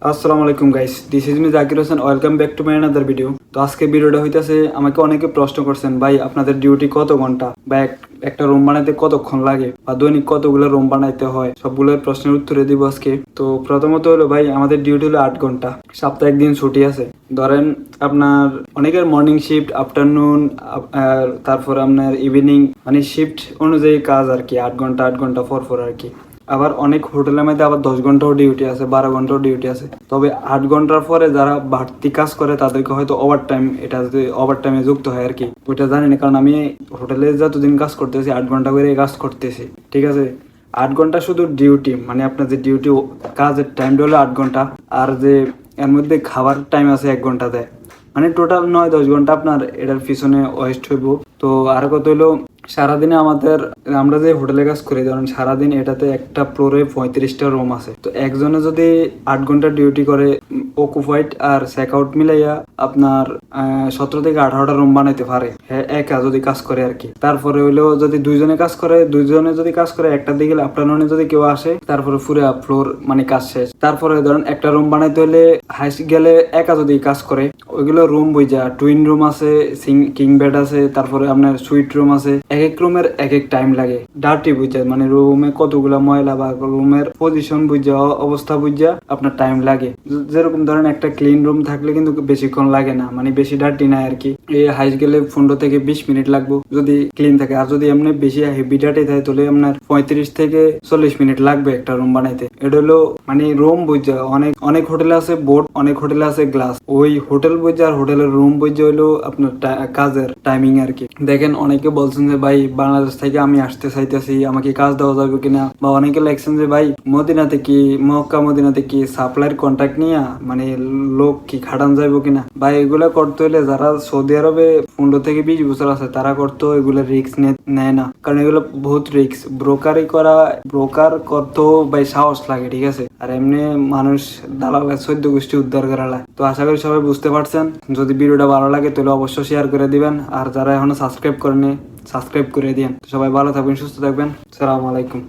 আসসালামু আলাইকুম guys this is me Zakir Hossain welcome back to my another video তো আজকে ভিডিওটা হইতাছে, আমাকে অনেকে প্রশ্ন করছেন, ভাই, আপনাদের ডিউটি কত ঘণ্টা? বা এক- একটা রুম বানাইতে কতক্ষণ লাগে? বা দৈনিক কতগুলো রুম বানাইতে হয়? সবগুলোর প্রশ্নের উত্তরে দিব আজকে। তো প্রথমত হলো, ভাই, আমাদের ডিউটি হলো আট ঘণ্টা। সপ্তাহে একদিন ছুটি আছে। ধরেন আপনার অনেকের মর্নিং শিফট আফটারনুন তারপর আপনার ইভিনিং মানে শিফট অনুযায়ী কাজ আর কি, আট ঘণ্টা আট ঘণ্টা পর পর আর কি। আবার অনেক হোটেলের মধ্যে আবার দশ ঘন্টাও ডিউটি আছে, বারো ঘন্টাও ডিউটি আছে। তবে আট ঘণ্টার পরে যারা বাড়তি কাজ করে, তাদেরকে হয়তো ওভার টাইম এটা ওভার টাইমে যুক্ত হয় আর কি ওইটা জানি না, কারণ আমি হোটেলে যতদিন কাজ করতেছি, আট ঘণ্টা করে কাজ করতেছি। ঠিক আছে? আট ঘণ্টা শুধু ডিউটি মানে আপনার যে ডিউটি কাজের টাইমটা হলো আট ঘণ্টা, আর যে এর মধ্যে খাবার টাইম আছে এক ঘণ্টা দেয় মানে টোটাল নয়, দশ ঘণ্টা আপনার এটার পিছনে ওয়েস্ট হইব। তো আর কত হইল সারাদিনে আমাদের, আমরা যে হোটেলে কাজ করি, ধরেন সারাদিন এটাতে একটা ফ্লোরে পঁয়ত্রিশটা রুম আছে। তো একজনে যদি আট ঘণ্টা ডিউটি করে অকুপাইড আর চেক আউট মিলাইয়া আপনার সতেরো থেকে আঠারোটা রুম বানাইতে পারে। হ্যাঁ একা যদি কাজ করে আর কি। তারপরে হইলেও যদি দুইজনে কাজ করে, দুইজনে যদি কাজ করে, একটা দিকে আফটারনুনে যদি কেউ আসে, তারপরে পুরো ফ্লোর মানে কাজ শেষ। তারপরে ধরেন একটা রুম বানাইতে হলে হাইস গেলে একা যদি কাজ করে, ওইগুলো রুম বুঝা টুইন রুম আছে কিং বেড আছে, তারপরে আপনার সুইট রুম আছে এক এক রুমের এক এক টাইম লাগে। ডার্টি বুঝা মানে রুমে কতগুলা ময়লা বা রুমের পজিশন বুঝা অবস্থা বুঝা আপনার টাইম লাগে। যেরকম ধরেন একটা ক্লিন রুম থাকলে কিন্তু বেশিক্ষণ লাগে না মানে বেশি ডার্টি নাই আর কি। এই হাইস গেলে পনেরো থেকে বিশ মিনিট লাগবো যদি ক্লিন থাকে। আর যদি এমনি বেশি হেভি ডার্টি থাকে, তাহলে আপনার পঁয়ত্রিশ থেকে চল্লিশ মিনিট লাগবে একটা রুম বানাইতে। এটা হলো মানে রুম বুঝা, অনেক অনেক হোটেলে আছে বোর্ড, অনেক হোটেলে আছে গ্লাস। ওই হোটেল বুঝা আর হোটেলের রুম বুঝা হলো আপনার কাজের টাইমিং আর কি। দেখেন অনেকে বলছেন যে, ভাই, বাংলাদেশ থেকে আমি আসতে চাইতেছি, আমাকে কাজ দেওয়া যাবে কিনা? বা অনেকে লেখছেন যে, ভাই, মদিনাতে কি, মক্কা মদিনাতে কি সাপ্লাইয়ের কন্ট্যাক্ট নিয়ে? মানে লোক কি খাটান যাইব কিনা? বা এগুলা করতে হলে যারা সৌদি আরবে পনেরো থেকে বিশ বছর আছে, তারা করতো এগুলো রিস্ক নেয় না। কারণ এগুলো বহুত রিস্ক ব্রোকারি করা, ব্রোকার করতেও ভাই সাহস লাগে, ঠিক আছে? আর এমনি মানুষ দালাল চোদ্দ গোষ্ঠী উদ্ধার করা লাগে তো আশা করি সবাই বুঝতে পারছেন। যদি ভিডিওটা ভালো লাগে, তাহলে অবশ্যই শেয়ার করে দিবেন। আর যারা এখনও সাবস্ক্রাইব করেনি সাবস্ক্রাইব করে দিন সবাই ভালো থাকবেন, সুস্থ থাকবেন। সালাম আলাইকুম।